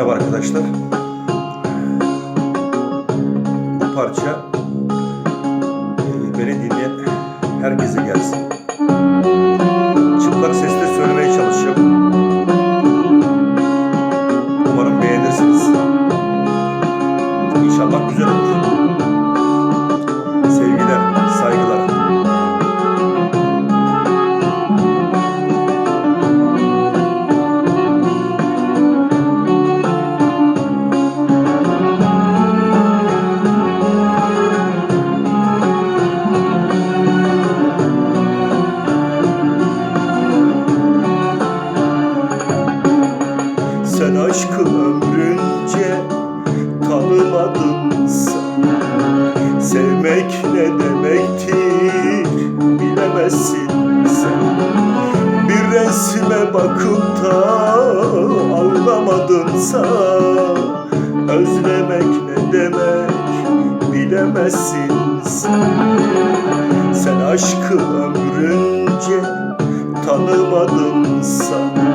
Merhaba arkadaşlar. Bu parça e, beni dinleyen herkese gelsin. Sen aşkı ömrünce tanımadın sen. Sevmek ne demektir bilemezsin sen. Bir resme bakıp da ağlamadınsa Özlemek ne demek bilemezsin sen. Sen aşkı ömrünce tanımadınsa Sevmek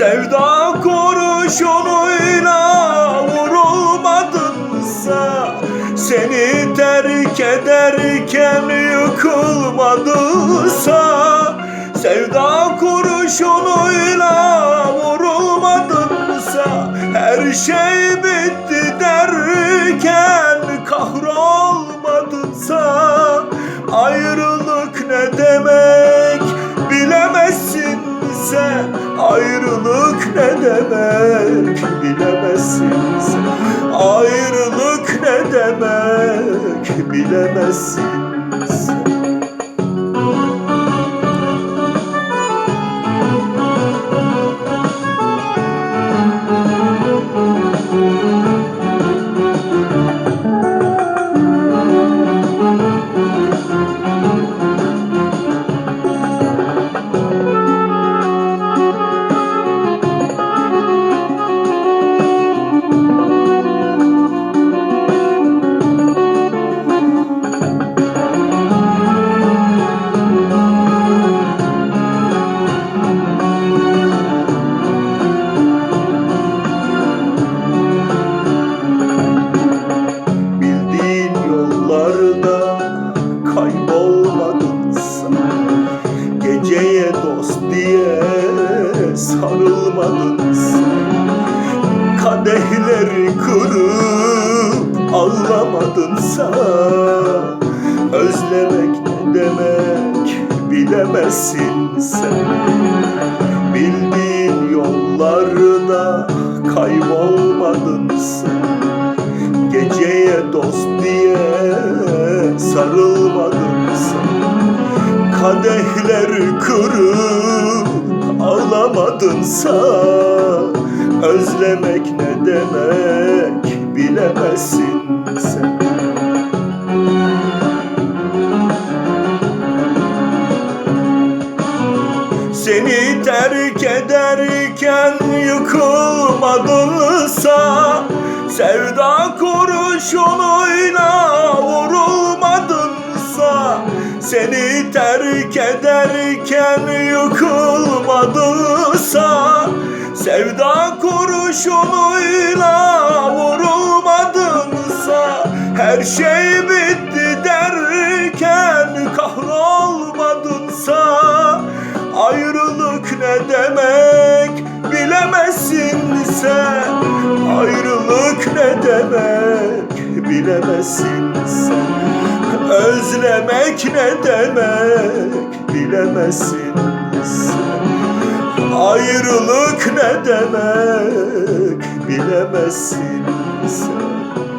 Sevda kurşunuyla vurulmadınsa Seni terk ederken yıkılmadıysa Sevda kurşunuyla vurulmadınsa Her şey bitti derken kahrolmadınsa Ayrılık ne demek bilemezsin sen Ayrılık ne demek bilemezsin Ayrılık ne demek bilemezsin sarılmadın sen Kadehleri kırıp ağlamadın sen Özlemek ne demek bilemezsin sen. Bildiğin yollarda kaybolmadın sen Geceye dost diye sarılmadın sen Kadehleri kırıp ağlamadınsa Özlemek ne demek bilemezsin sen. Seni terk ederken yıkılmadınsa Sevda kurşunuyla Seni terk ederken yıkılmadınsa Sevda kurşunuyla vurulmadınsa Her şey bitti derken kahrolmadınsa Ayrılık ne demek bilemezsin sen Ayrılık ne demek bilemezsin sen Özlemek ne demek bilemezsin Ayrılık ne demek bilemezsin sen